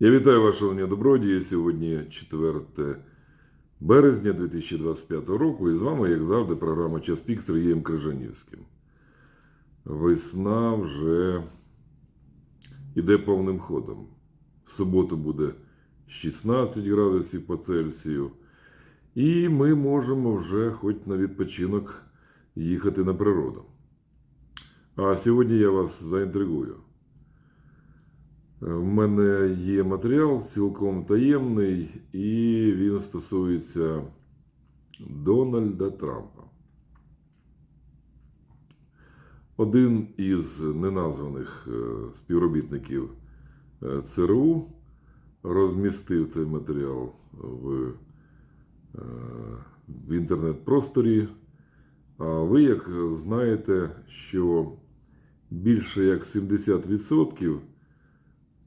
Я вітаю вас, шановні добродії. Сьогодні 4 березня 2025 року. І з вами, як завжди, програма Час пік з Сергієм Крижанівським. Весна вже йде повним ходом. В суботу буде 16 градусів по Цельсію. І ми можемо вже хоч на відпочинок їхати на природу. А сьогодні я вас заінтригую. В мене є матеріал цілком таємний, і він стосується Дональда Трампа. Один із неназваних е, співробітників е, ЦРУ розмістив цей матеріал в, е, в інтернет-просторі. А ви, як знаєте, що більше як 70%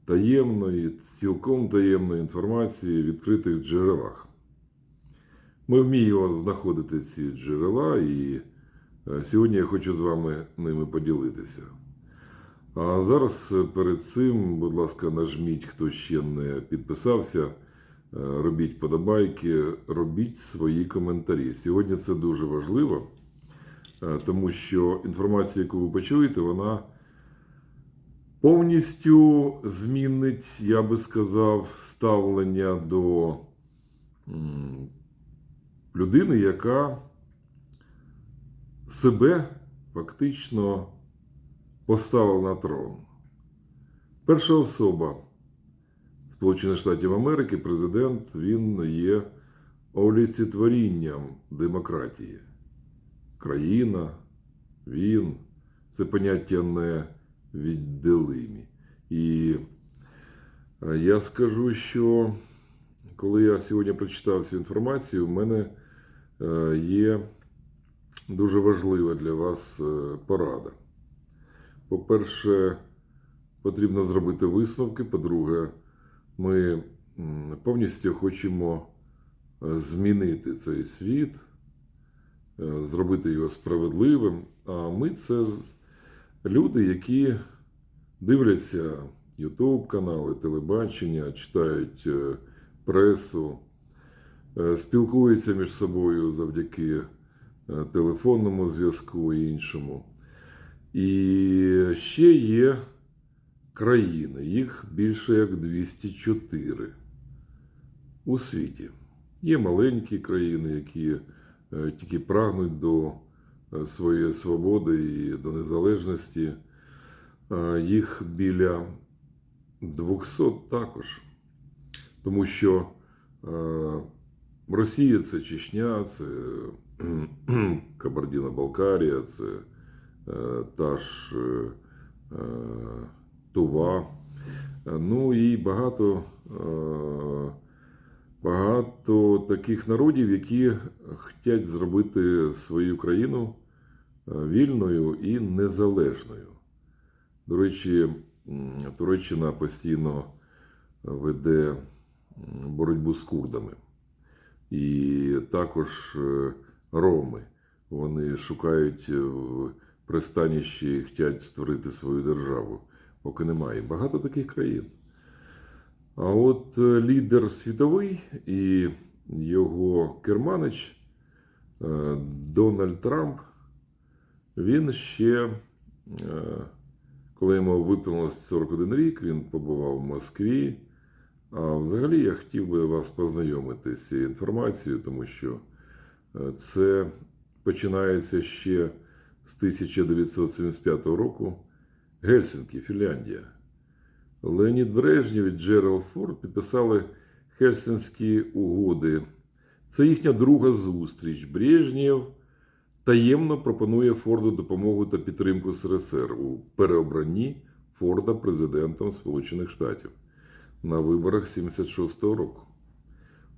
таємної, цілком таємної інформації в відкритих джерелах. Ми вміємо знаходити ці джерела, і е, сьогодні я хочу з вами ними поділитися. А зараз е, перед цим, будь ласка, нажміть, хто ще не підписався, е, робіть подобайки, робіть свої коментарі. Сьогодні це дуже важливо, тому що інформація, яку ви почуєте, вона повністю змінить, я би сказав, ставлення до людини, яка себе фактично поставила на трон. Перша особа Сполучених Штатів Америки, президент, він є олицетворінням демократії. Країна, він це поняття не віддалимі. І е, я скажу, що коли я сьогодні прочитав цю інформацію, в мене е, є дуже важлива для вас е, порада. По-перше, потрібно зробити висновки. По-друге, ми повністю хочемо змінити цей світ, зробити його справедливим. А ми це люди, які дивляться YouTube канали, телебачення, читають е, пресу, е, спілкуються між собою завдяки е, телефонному зв'язку і іншому. І ще є країни, їх більше як 204 у світі. Є маленькі країни, які тільки прагнуть до своєї свободи і до незалежності. Їх біля 200 також. Тому що Росія це Чечня, це Кабардіна-Балкарія, це е, та ж е, е, Тува. Ну і багато, багато таких народів, які хочуть зробити свою країну е, вільною і незалежною. До речі, Туреччина постійно веде боротьбу з курдами. І також е, роми. Вони шукають е, в пристанищі і хочуть створити свою державу, поки немає. Багато таких країн. А от е, лідер світовий і його керманич е, Дональд Трамп, він ще, е, коли йому виповнилось 41 рік, він побував в Москві. А взагалі я хотів би вас познайомити з цією інформацією, тому що це починається ще з 1975 року. Гельсінкі, Фінляндія. Леонід Брежнєв і Джеральд Форд підписали Хельсінські угоди. Це їхня друга зустріч. Брежнєв таємно пропонує Форду допомогу та підтримку СРСР у переобранні Форда президентом Сполучених Штатів на виборах 76-го року.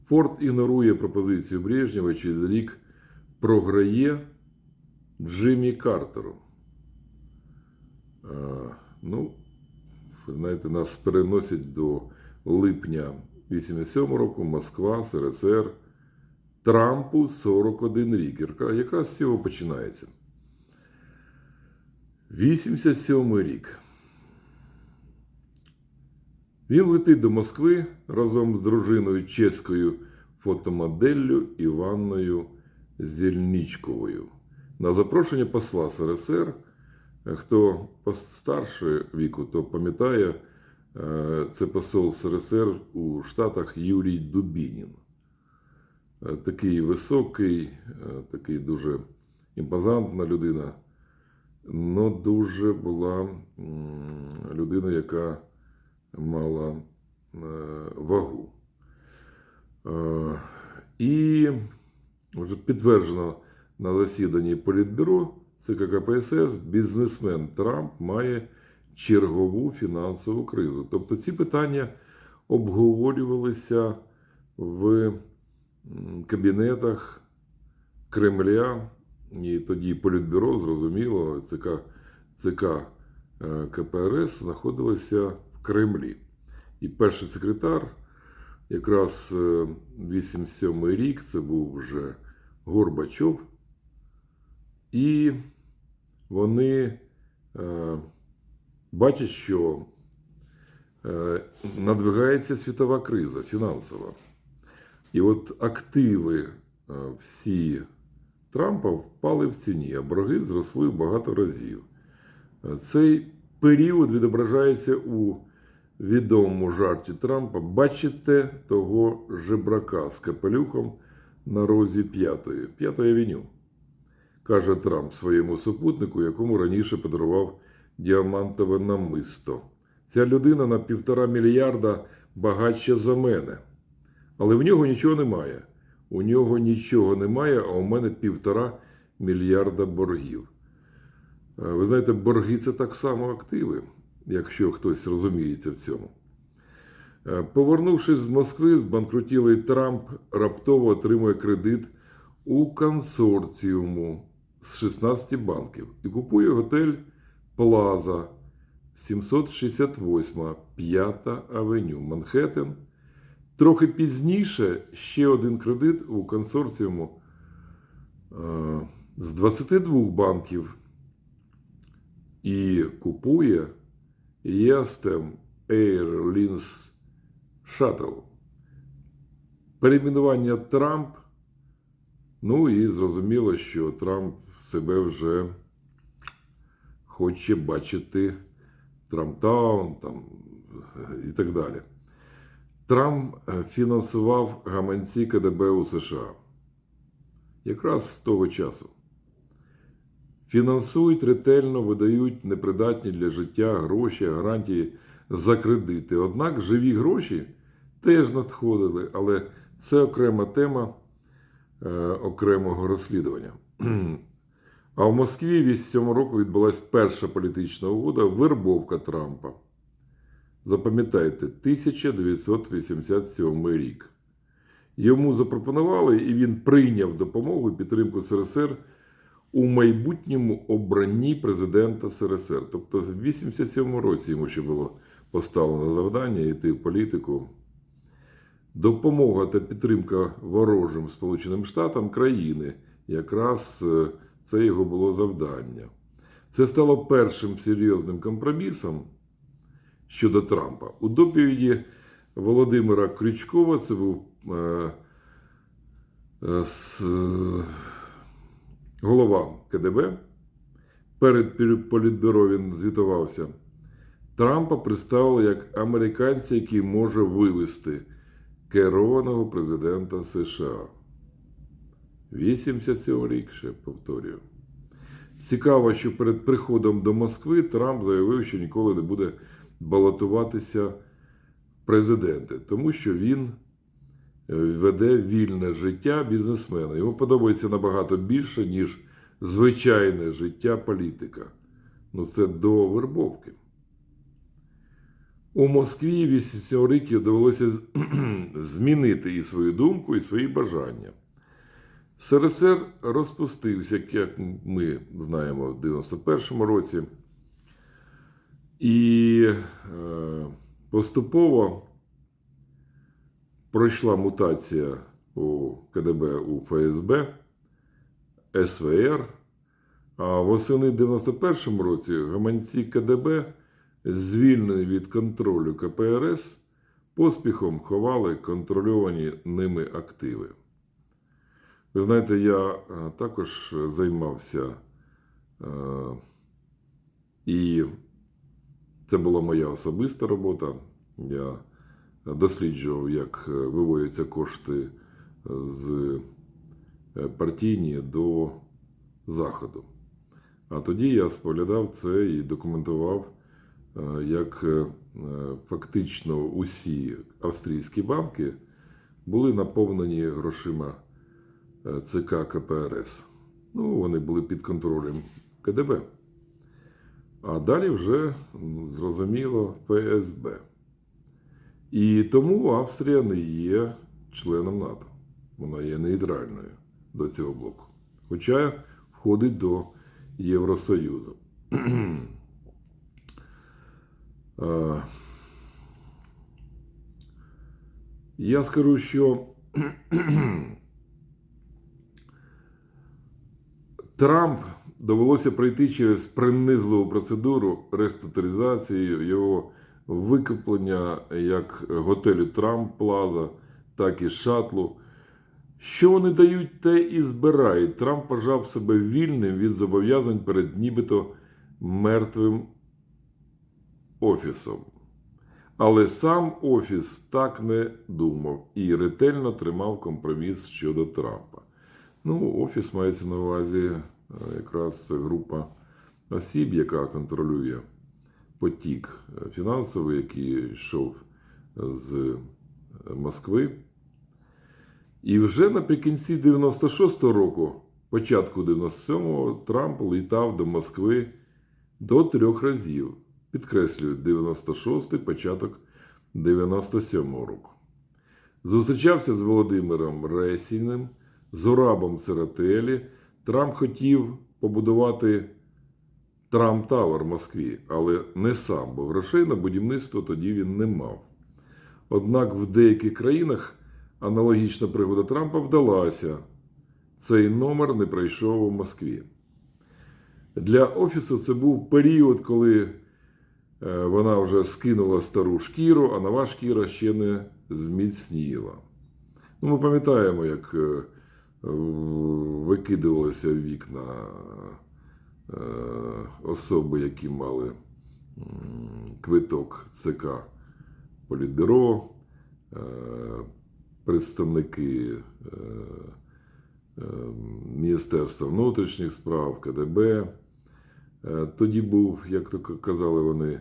Форд ігнорує пропозицію Брежнєва через рік програє Джиммі Картеру. Ну, знаєте, нас переносять до липня 87 року, Москва, СРСР, Трампу 41 рік. Якраз з цього починається. 87 рік. Він летить до Москви разом з дружиною чеською фотомоделлю Іванною Зільничковою. На запрошення посла СРСР, хто постарше віку, то пам'ятає, е, це посол СРСР у Штатах Юрій Дубінін. Е, Такий високий, е, такий дуже імпозантна людина, але дуже була людина, яка мала вагу. І вже підтверджено на засіданні Політбюро ЦК КПСС, бізнесмен Трамп має чергову фінансову кризу. Тобто ці питання обговорювалися в кабінетах Кремля, і тоді Політбюро, зрозуміло, ЦК, ЦК е, КПРС знаходилося в Кремлі. І перший секретар, якраз е, 87 рік, це був вже Горбачов, і вони е, бачать, що е, надвигається світова криза фінансова. І от активи е, всі Трампа впали в ціні, а борги зросли багато разів. Цей період відображається у відомому жарті Трампа. Бачите того жебрака з капелюхом на розі п'ятої, п'ятої авеню, каже Трамп своєму супутнику, якому раніше подарував діамантове намисто. Ця людина на півтора мільярда багатша за мене. Але в нього нічого немає. У нього нічого немає, а у мене півтора мільярда боргів. Е, Ви знаєте, борги це так само активи, якщо хтось розуміється в цьому. Е, Повернувшись з Москви, збанкрутілий Трамп раптово отримує кредит у консорціуму з 16 банків і купує готель Плаза 768 5 авеню Манхеттен. Трохи пізніше ще один кредит у консорціуму е, з 22 банків і купує Єстем Airlines Shuttle. Перейменування Трамп. Ну і зрозуміло, що Трамп себе вже хоче бачити Трамптаун там, і так далі. Трамп е, фінансував гаманці КДБ у США. Якраз з того часу. Фінансують ретельно, видають непридатні для життя гроші, гарантії за кредити. Однак живі гроші теж надходили, але це окрема тема е, окремого розслідування. А в Москві 87 року відбулася перша політична угода вербовка Трампа. Запам'ятайте, 1987 рік. Йому запропонували, і він прийняв допомогу і підтримку СРСР у майбутньому обранні президента СРСР. Тобто, в 87 році йому ще було поставлено завдання йти в політику. Допомога та підтримка ворожим Сполученим Штатам країни. Якраз е, це його було завдання. Це стало першим серйозним компромісом щодо Трампа. У доповіді Володимира Крючкова, це був е, е, с- е, голова КДБ. Перед політбюро він звітувався. Трампа представили як американця, який може вивести керованого президента США. 87 рік ще повторюю. Цікаво, що перед приходом до Москви Трамп заявив, що ніколи не буде балотуватися президенти, тому що він е, веде вільне життя бізнесмена. Йому подобається набагато більше, ніж звичайне життя політика. Ну, це до вербовки. У Москві 8 років довелося змінити і свою думку, і свої бажання. СРСР розпустився, як ми знаємо, в 91-му році. І е, поступово пройшла мутація у КДБ у ФСБ, СВР. А восени в 91-му році гаманці КДБ звільнені від контролю КПРС, поспіхом ховали контрольовані ними активи. Ви знаєте, я е, також займався, е, і це була моя особиста робота. Я досліджував, як е, виводяться кошти з партійні до заходу. А тоді я споглядав це і документував, як фактично усі австрійські банки були наповнені грошима ЦК КПРС. Ну, вони були під контролем КДБ. А далі вже зрозуміло ФСБ. І тому Австрія не є членом НАТО. Вона є нейтральною до цього блоку. Хоча входить до Євросоюзу. Е, Я скажу, що Трамп довелося пройти через принизливу процедуру реструктуризації його викуплення як готелю Трамп Плаза, так і шатлу. Що вони дають, те і збирають. Трамп вважав себе вільним від зобов'язань перед нібито мертвим офісом. Але сам офіс так не думав і ретельно тримав компроміс щодо Трампа. Ну, офіс мається на увазі е, якраз група осіб, яка контролює потік е, фінансовий, який йшов з е, Москви. І вже наприкінці 96-го року, початку 97-го, Трамп літав до Москви до трьох разів. Підкреслюю, 96-й, початок 97-го року. Зустрічався з Володимиром Ресіним, з Орабом Церетелі. Трамп хотів побудувати Трамп Тавер в Москві, але не сам, бо грошей на будівництво тоді він не мав. Однак в деяких країнах аналогічна пригода Трампа вдалася. Цей номер не пройшов у Москві. Для офісу це був період, коли е, вона вже скинула стару шкіру, а нова шкіра ще не зміцніла. Ну, ми пам'ятаємо, як е, викидувалися в вікна е, особи, які мали квиток ЦК Політбюро, е, представники е, Міністерства внутрішніх справ, КДБ. Тоді був, як то казали вони,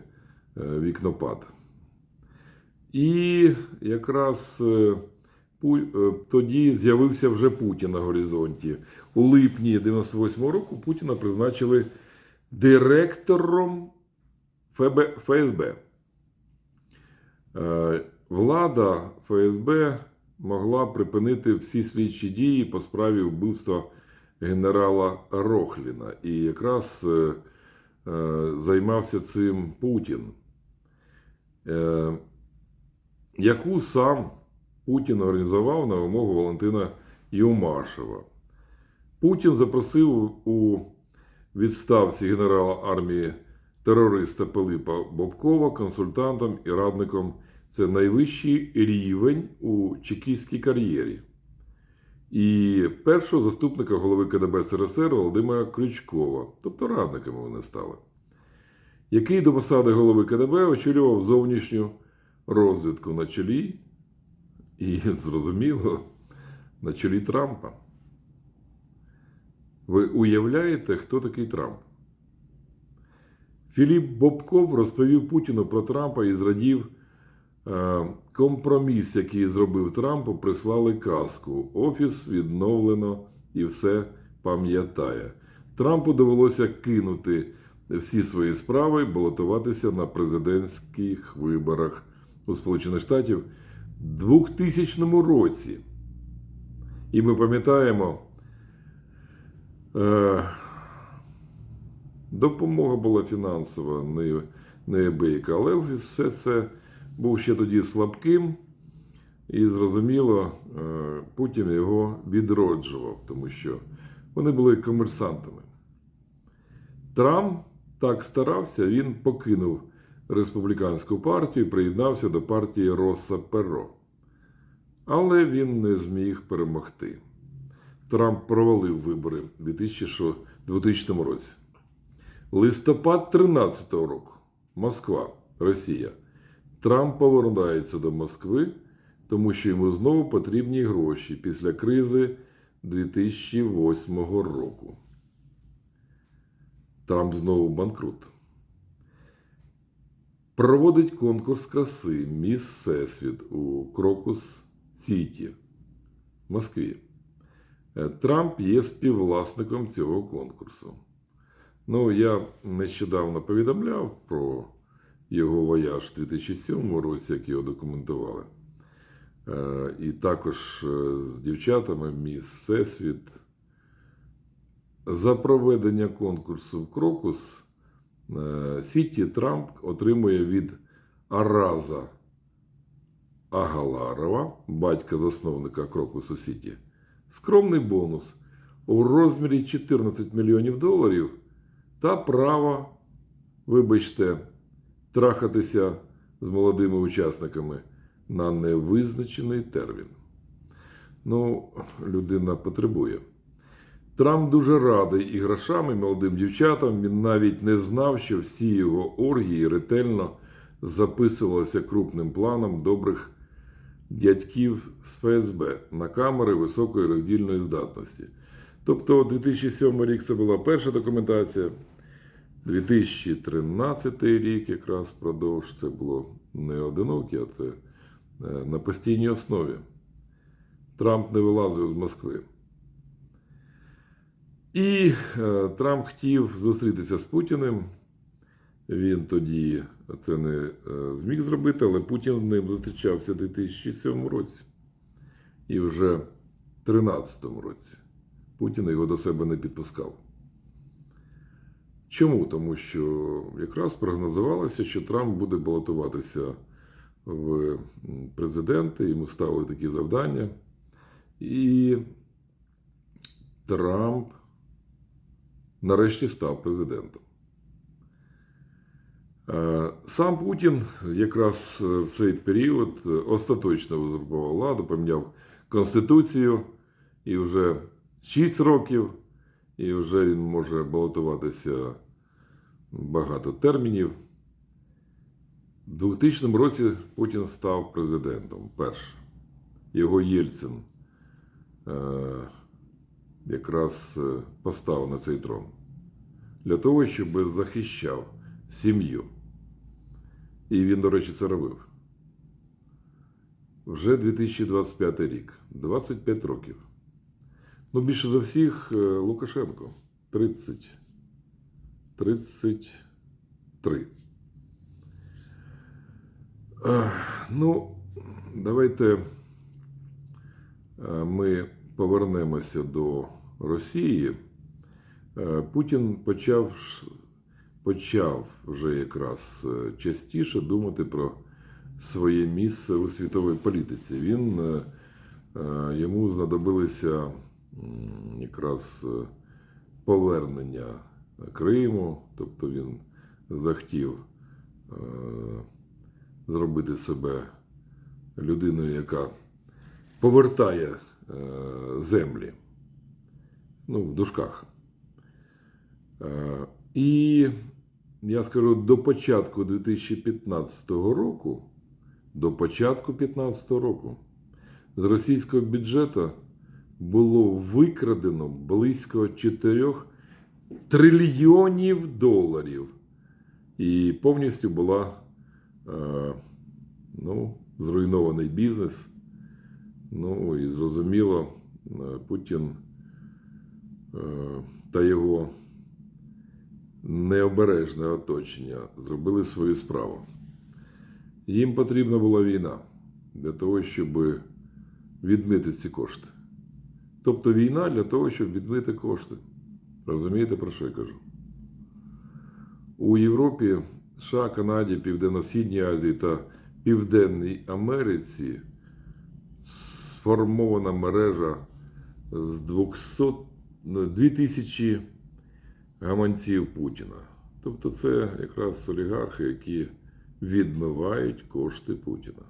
вікнопад. І якраз тоді з'явився вже Путін на горизонті. У липні 98-го року Путіна призначили директором ФСБ. Е, Влада ФСБ могла припинити всі слідчі дії по справі вбивства генерала Рохліна. І якраз е, е, займався цим Путін, е, яку сам Путін організував на вимогу Валентина Юмашева. Путін запросив у відставці генерала армії терориста Пилипа Бобкова консультантом і радником. Це найвищий рівень у чекістській кар'єрі. І першого заступника голови КДБ СРСР Володимира Крючкова, тобто радниками вони стали, який до посади голови КДБ очолював зовнішню розвідку на чолі і, зрозуміло, на чолі Трампа. Ви уявляєте, хто такий Трамп? Філіп Бобков розповів Путіну про Трампа і зрадів е, компроміс, який зробив Трампу, прислали казку. Офіс відновлено і все пам'ятає. Трампу довелося кинути всі свої справи, балотуватися на президентських виборах у Сполучених Штатів у 2000 році. І ми пам'ятаємо, е, допомога була фінансова, не, неабияка, але все це був ще тоді слабким. І зрозуміло, е, Путін його відроджував, тому що вони були комерсантами. Трамп так старався, він покинув республіканську партію і приєднався до партії Роса Перо. Але він не зміг перемогти. Трамп провалив вибори у 2000 році. Листопад 13 року. Москва, Росія. Трамп повертається до Москви, тому що йому знову потрібні гроші після кризи 2008 року. Трамп знову банкрут. Проводить конкурс краси Міс Всесвіт у Крокус Сіті в Москві. Е, Трамп є співвласником цього конкурсу. Ну, я нещодавно повідомляв про його вояж у 2007 році, як його документували. Е, І також е, з дівчатами Міс Всесвіт. За проведення конкурсу в Крокус Сіті Трамп отримує від Араза Агаларова, батька засновника Крокусу Сіті, скромний бонус у розмірі 14 мільйонів доларів та право, вибачте, трахатися з молодими учасниками на невизначений термін. Ну, людина потребує. Трамп дуже радий і грошам, і молодим дівчатам. Він навіть не знав, що всі його оргії ретельно записувалися крупним планом добрих дядьків з ФСБ на камери високої роздільної здатності. Тобто 2007 рік це була перша документація. 2013 рік якраз продовж це було не одинокі, а це е, на постійній основі. Трамп не вилазив з Москви. І е, Трамп хотів зустрітися з Путіним. Він тоді це не е, зміг зробити, але Путін ним зустрічався у 2007 році. І вже в 2013 році Путін його до себе не підпускав. Чому? Тому що якраз прогнозувалося, що Трамп буде балотуватися в президенти, йому ставили такі завдання. І Трамп нарешті став президентом. Е, Сам Путін якраз е, в цей період е, остаточно узурпував владу, поміняв Конституцію, і вже 6 років, і вже він може балотуватися багато термінів. У 2000 році Путін став президентом перший. Його Єльцин якраз е, поставив на цей трон для того, щоб захищав сім'ю. І він, до речі, це робив. Вже 2025 рік, 25 років. Ну, більше за всіх е, Лукашенко 30. 33. Е, Ну, давайте ми повернемося до Росії. Е, Путін почав, почав вже якраз е, частіше думати про своє місце у світовій політиці. Він, е, йому знадобилися якраз повернення Криму, тобто він захотів зробити себе людиною, яка повертає землі. Ну, в дужках. Е, І я скажу, до початку 2015 року, до початку 2015 року, з російського бюджету було викрадено близько 4 трильйонів доларів. І повністю була е, ну, зруйнований бізнес. Ну і зрозуміло, е, Путін та його необережне оточення зробили свою справу. Їм потрібна була війна для того, щоб відмити ці кошти. Тобто війна для того, щоб відмити кошти. Розумієте, про що я кажу? У Європі, США, Канаді, Південно-Східній Азії та Південній Америці сформована мережа з 200, ну, 2000 гаманців Путіна. Тобто це якраз олігархи, які відмивають кошти Путіна.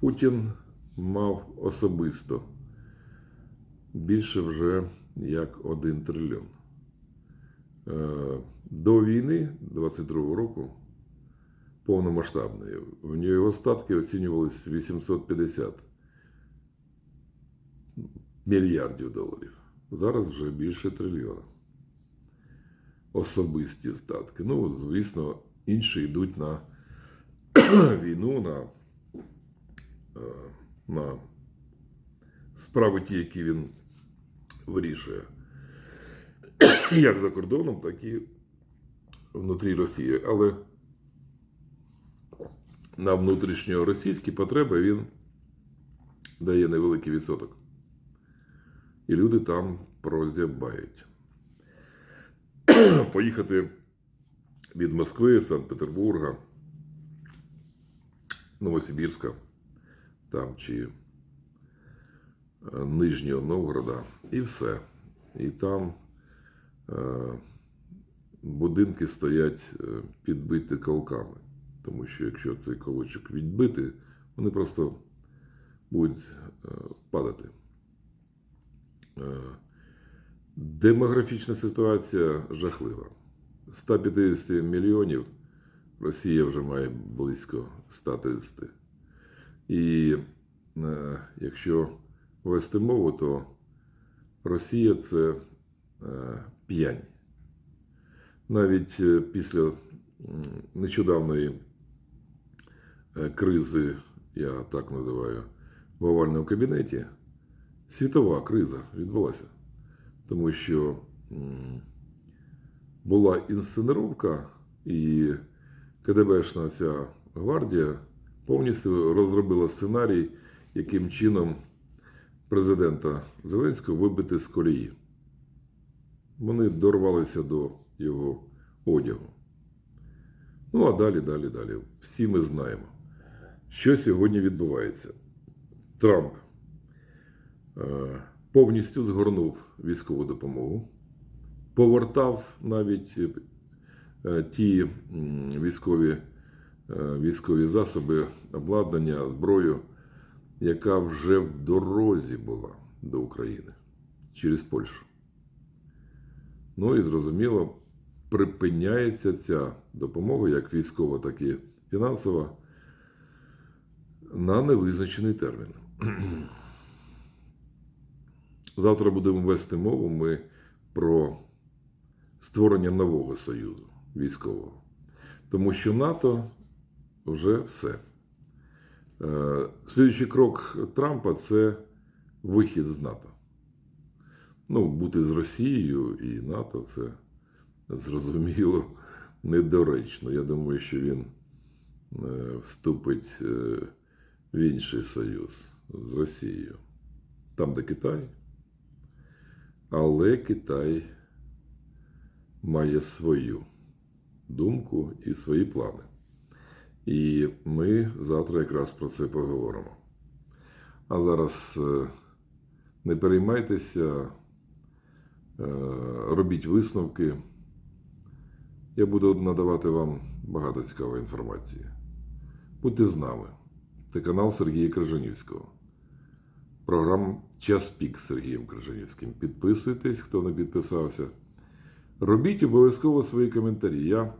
Путін мав особисто більше вже як один трильйон. Е, До війни 22 року повномасштабної, в нього його статки оцінювались 850 мільярдів доларів. Зараз вже більше трильйона. Особисті статки. Ну, звісно, інші йдуть на війну, на, е, на справи ті, які він вирішує. Як за кордоном, так і внутрі Росії. Але на внутрішньоросійські потреби він дає невеликий відсоток. І люди там прозябають. Поїхати від Москви, Санкт-Петербурга, Новосибірська, там чи е, Нижнього Новгорода, і все. І там е, будинки стоять е, підбиті колками. Тому що якщо цей колочок відбити, вони просто будуть е, падати. Е, Демографічна ситуація жахлива. 150 мільйонів Росія вже має близько 130. І е, якщо вести мову, то Росія це е, п'янь. Навіть е, після нещодавної е, кризи, я так називаю, в овальному кабінеті, світова криза відбулася. Тому що була інсценировка, і КДБшна ця гвардія повністю розробила сценарій, яким чином президента Зеленського вибити з колії. Вони дорвалися до його одягу. Ну, а далі, далі, далі. Всі ми знаємо, що сьогодні відбувається. Трамп повністю згорнув військову допомогу, повертав навіть е, ті військові, е, військові засоби, обладнання, зброю, яка вже в дорозі була до України через Польщу. Ну і зрозуміло, припиняється ця допомога, як військова, так і фінансова, на невизначений термін. Завтра будемо вести мову ми про створення нового союзу військового. Тому що НАТО вже все. Е, Слідуючий крок Трампа це вихід з НАТО. Ну, бути з Росією і НАТО це зрозуміло недоречно. Я думаю, що він е, вступить е, в інший союз з Росією. Там, де Китай. Але Китай має свою думку і свої плани. І ми завтра якраз про це поговоримо. А зараз е, не переймайтеся, е, робіть висновки. Я буду надавати вам багато цікавої інформації. Будьте з нами. Це канал Сергія Крижанівського. Програма Час пік з Сергієм Крижанівським. Підписуйтесь, хто не підписався. Робіть обов'язково свої коментарі. Я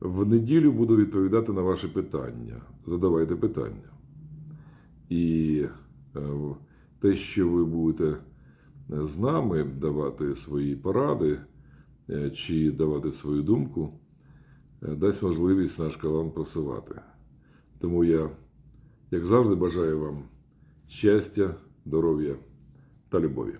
в неділю буду відповідати на ваші питання. Задавайте питання. І е, те, що ви будете з нами давати свої поради е, чи давати свою думку, е, дасть можливість наш канал просувати. Тому я, як завжди, бажаю вам щастя, здоров'я та любові.